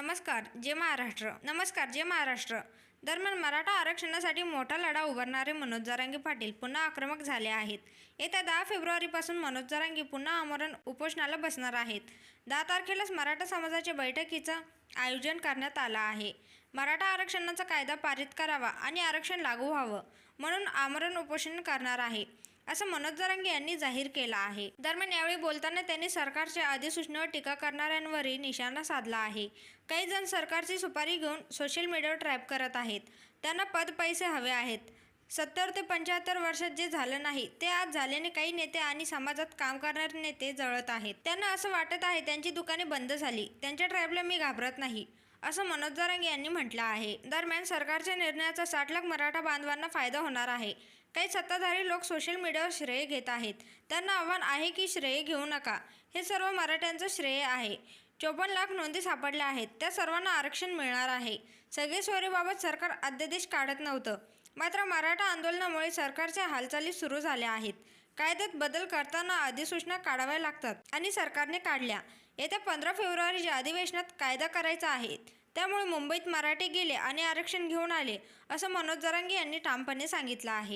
नमस्कार जे महाराष्ट्र. नमस्कार जे महाराष्ट्र. दरम्यान मराठा आरक्षणासाठी मोठा लढा उभारणारे मनोज जरांगे पाटील पुन्हा आक्रमक झाले आहेत. येत्या दहा फेब्रुवारीपासून मनोज जरांगे पुन्हा आमरण उपोषणाला बसणार आहेत. दहा तारखेलाच मराठा समाजाच्या बैठकीचं आयोजन करण्यात आलं आहे. मराठा आरक्षणाचा कायदा पारित करावा आणि आरक्षण लागू व्हावं म्हणून आमरण उपोषण करणार आहे. असं मनोज जरांगे यांनी जाहीर केलं आहे. दरम्यान यावेळी बोलताना त्यांनी सरकारच्या अधिसूचनेवर टीका करणाऱ्यांवरही निशाणा साधला आहे. काही जण सरकारची सुपारी घेऊन सोशल मीडियावर ट्रॅप करत आहेत. त्यांना पद पैसे हवे आहेत. सत्तर ते पंच्याहत्तर वर्षात जे झालं नाही ते आज झाल्याने काही नेते आणि समाजात काम करणारे नेते जळत आहेत. त्यांना असं वाटत आहे त्यांची दुकाने बंद झाली त्यांच्या ट्रॅपला मी घाबरत नाही असं मनोज जरांगे यांनी म्हटलं आहे. दरम्यान सरकारच्या निर्णयाचा साठ लाख मराठा बांधवांना फायदा होणार आहे. काही सत्ताधारी लोक सोशल मीडियावर श्रेय घेत आहेत. त्यांना आव्हान आहे की श्रेय घेऊ नका. हे सर्व मराठ्यांचं श्रेय आहे. चोपन्न लाख नोंदी सापडल्या आहेत. त्या सर्वांना आरक्षण मिळणार आहे. सगळे सोयरीबाबत सरकार अध्यादेश काढत नव्हतं. मात्र मराठा आंदोलनामुळे सरकारच्या हालचाली सुरू झाल्या आहेत. कायद्यात बदल करताना अधिसूचना काढाव्या लागतात आणि सरकारने काढल्या. येत्या पंधरा फेब्रुवारीच्या अधिवेशनात कायदा करायचा आहे. त्यामुळे मुंबईत मराठी गेले आणि आरक्षण घेऊन आले असं मनोज जरांगे यांनी ठामपणे सांगितलं आहे.